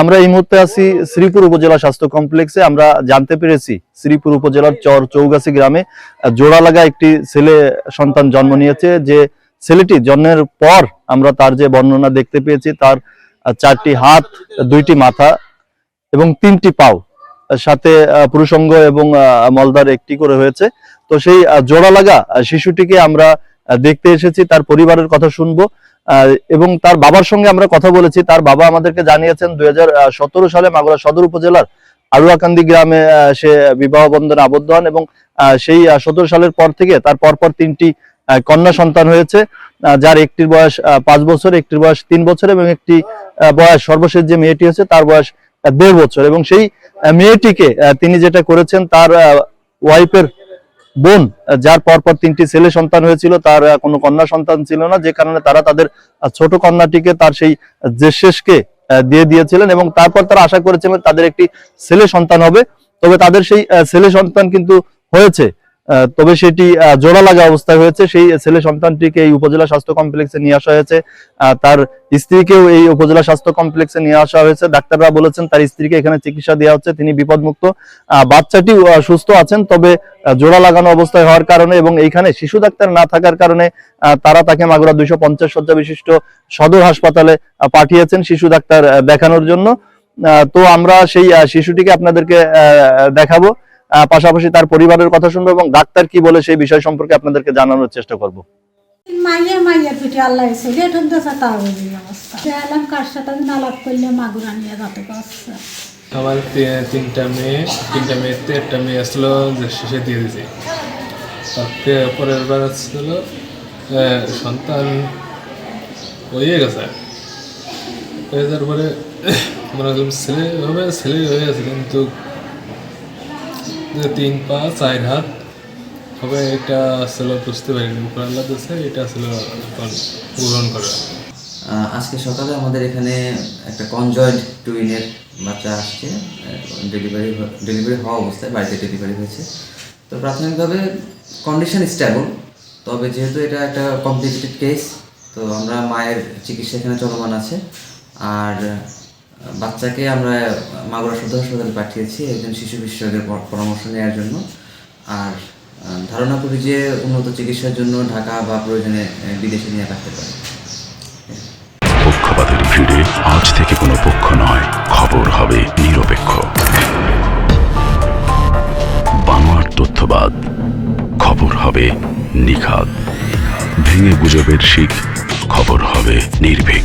আমরা এই মুহূর্তে আছি শ্রীপুর উপজেলা স্বাস্থ্য কমপ্লেক্সে। আমরা জানতে পেরেছি শ্রীপুর উপজেলার চর চৌগাছি গ্রামে জোড়া লাগা একটি ছেলে সন্তান জন্ম নিয়েছে। যে ছেলেটি জন্মের পর আমরা তার যে বর্ণনা দেখতে পেয়েছি, তার চারটি হাত, দুইটি মাথা এবং তিনটি পাও। সাথে পুরুষঙ্গ এবং মলদার একটি করে হয়েছে। তো সেই জোড়া লাগা শিশুটিকে আমরা দেখতে এসেছি, তার পরিবারের কথা শুনব। এবং তার বাবার সঙ্গে আমরা কথা বলেছি। তার বাবা আমাদেরকে জানিয়েছেন, দুই হাজার সতেরো সালে মাগুরা সদর উপজেলার আড়ুয়াকান্দি গ্রামে সে বিবাহ বন্ধনে আবদ্ধ হন এবং সেই সতেরো সালের পর থেকে তার পরপর তিনটি কন্যা সন্তান হয়েছে। যার একটির বয়স পাঁচ বছর, একটির বয়স তিন বছর এবং একটি বয়স সর্বশেষ যে মেয়েটি হচ্ছে তার বয়স দেড় বছর। এবং সেই মেয়েটিকে তিনি যেটা করেছেন, তার ওয়াইফের বোন, যার পরপর তিনটি ছেলে সন্তান হয়েছিল, তার কোনো কন্যা সন্তান ছিল না, যে কারণে তারা তাদের ছোট কন্যাটিকে তার সেই জেশেষকে দিয়ে দিয়েছিলেন এবং তারপর তারা আশা করেছিলেন তাদের একটি ছেলে সন্তান হবে। তবে তাদের সেই ছেলে সন্তান কিন্তু হয়েছে। তবে সেটি জোড়া লাগা অবস্থায় হয়েছে। সেই ছেলে সন্তানটিকে এই উপজেলা স্বাস্থ্য কমপ্লেক্সে নিয়ে আসা হয়েছে। তার স্ত্রীকেও এই উপজেলা স্বাস্থ্য কমপ্লেক্সে নিয়ে আসা হয়েছে। ডাক্তাররা বলেছেন তার স্ত্রীকে এখানে চিকিৎসা দেওয়া হচ্ছে। তিনি বিপদমুক্ত। বাচ্চাটি সুস্থ আছেন, তবে জোড়া লাগানো অবস্থায় হওয়ার কারণে এবং এইখানে শিশু ডাক্তার না থাকার কারণে তারা তাকে মাগুরা দুইশো পঞ্চাশ শয্যা বিশিষ্ট সদর হাসপাতালে পাঠিয়েছেন শিশু ডাক্তার দেখানোর জন্য। তো আমরা সেই শিশুটিকে আপনাদেরকে দেখাবো। পাশাপাশি তার পরিবারের কথা শুনব এবং ডাক্তার কি বলে সেই বিষয় সম্পর্কে আপনাদেরকে জানানোর চেষ্টা করব। মাইয়ে মাইয়ের পিঠে আল্লাহ ছেলে ঠুনতেছে তা বুঝি অবস্থা। এলাম কার সাথে? আলাপ করলে মাগুরা নিয়ে যাতে করছে আমার তিনটা মেয়ে তিনটা মেয়েতে একটা মেয়ে আসলো যে শেষে দিয়ে দিয়েছে তারপরে পরের বার আসছিল সন্তান হয়ে গেছে। হয়ে যাওয়ার পরে মনে ছেলে হবে ছেলে হয়ে গেছে কিন্তু তিন পা, চার হাত। হবে এটা আসলে বুঝতে পারিনি, উপর আল্লাহ দিয়েছে, এটা আসলে পূরণ করা। আজকে সকালে আমাদের এখানে একটা কনজয়েন্ট টুইনের বাচ্চা আসছে ডেলিভারি ডেলিভারি হওয়া অবস্থায়, বাড়িতে ডেলিভারি হয়েছে। তো প্রাথমিকভাবে কন্ডিশন স্টেবল তবে যেহেতু এটা একটা কমপ্লিকেটেড কেস তো আমরা মায়ের চিকিৎসা এখানে চলমান আছে। আর বাচ্চাকে আমরা মাগুরা সদর হাসপাতালে পাঠিয়েছি একজন শিশু বিশেষজ্ঞের পর- পরামর্শ নেওয়ার জন্য। আর ধারণা করি যে উন্নত চিকিৎসার জন্য ঢাকা বা প্রয়োজনে বিদেশে নিয়ে রাখতে পারে। পক্ষপাতের ভিড়ে আজ থেকে কোনো পক্ষ নয়। খবর হবে নিরপেক্ষ। বানোয়ার তথ্যবাদ। খবর হবে নিখাদ। ভেঙে গুজবের শিখ। খবর হবে নির্ভীক।